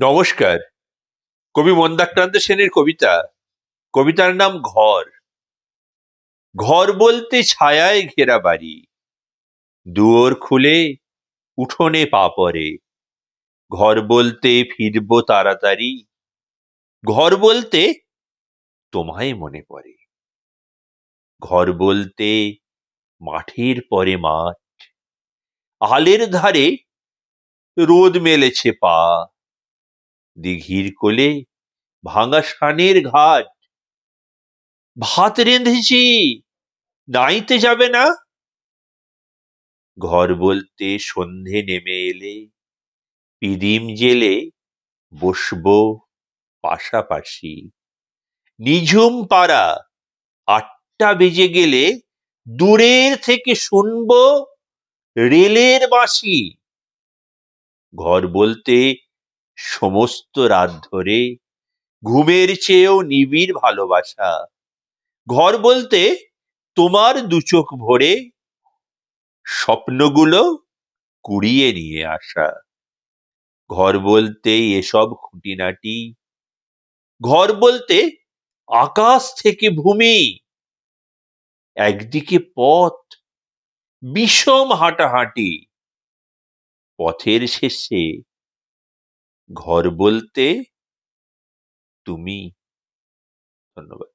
নমস্কার। কবি মন্দাক্রান্ত সেনের কবিতা। কবিতার নাম ঘর। ঘর বলতে ছায়ায় ঘেরা বাড়ি। দুয়োর খুলে উঠোনে পা পরে ঘর বলতে ফিরবো তাড়াতাড়ি। ঘর বলতে তোমায় মনে পড়ে। ঘর বলতে মাঠের পরে মাঠ। আলের ধারে রোদ মেলেছে পা। দিঘির কোলে ভাঙা সানের ঘাট। ভাত রেঁধেছি, নাইতে যাবে না? ঘর বলতে সন্ধে নেমে এলে, পিদিম জেলে বসবো পাশাপাশি। নিঝুম পাড়া, আটটা বেজে গেলে দূরের থেকে শুনব রেলের বাঁশি। ঘর বলতে সমস্ত রাত ধরে ঘুমের চেয়েও নিবিড় ভালোবাসা। ঘর বলতে তোমার দু চোখ ভরে স্বপ্নগুলো কুড়িয়ে নিয়ে আসা। ঘর বলতে এসব খুঁটিনাটি। ঘর বলতে আকাশ থেকে ভূমি। একদিকে পথ, বিষম হাঁটাহাঁটি। পথের শেষে ঘর বলতে তুমি। ধন্যবাদ।